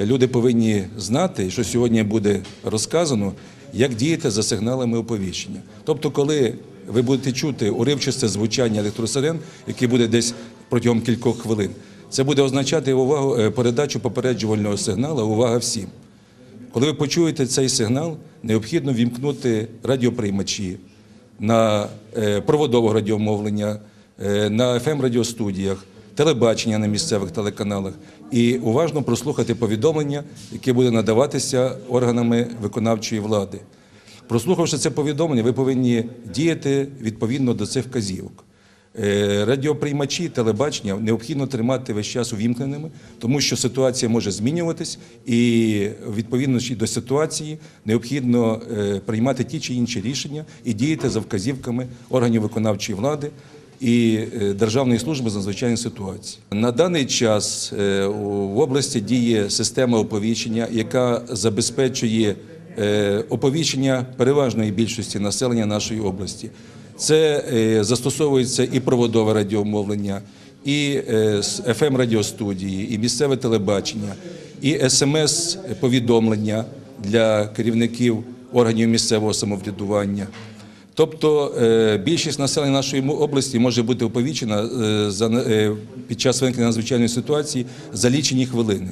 люди повинні знати, що сьогодні буде розказано, як діяти за сигналами оповіщення. Тобто, коли ви будете чути уривчасте звучання електросирен, яке буде десь протягом кількох хвилин, це буде означати увагу е, передачу попереджувального сигналу, увага всім. Коли ви почуєте цей сигнал, необхідно вімкнути радіоприймачі на е, проводове радіомовлення, е, на fm радіостудіях, телебачення на місцевих телеканалах і уважно прослухати повідомлення, яке буде надаватися органами виконавчої влади. Прослухавши це повідомлення, ви повинні діяти відповідно до цих вказівок. Е, Радіоприймачі, телебачення необхідно тримати весь час увімкненими, тому що ситуація може змінюватись, і відповідно до ситуації необхідно е, приймати ті чи інші рішення і діяти за вказівками органів виконавчої влади і е, Державної служби з надзвичайних ситуацій. На даний час е, в області діє система оповіщення, яка забезпечує е, оповіщення переважної більшості населення нашої області. Це застосовується і проводове радіомовлення, і fm радіостудії, і місцеве телебачення, і смс-повідомлення для керівників органів місцевого самоврядування. Тобто е, більшість населення нашої області може бути оповічена е, е, під час виникнення надзвичайної ситуації за лічені хвилини.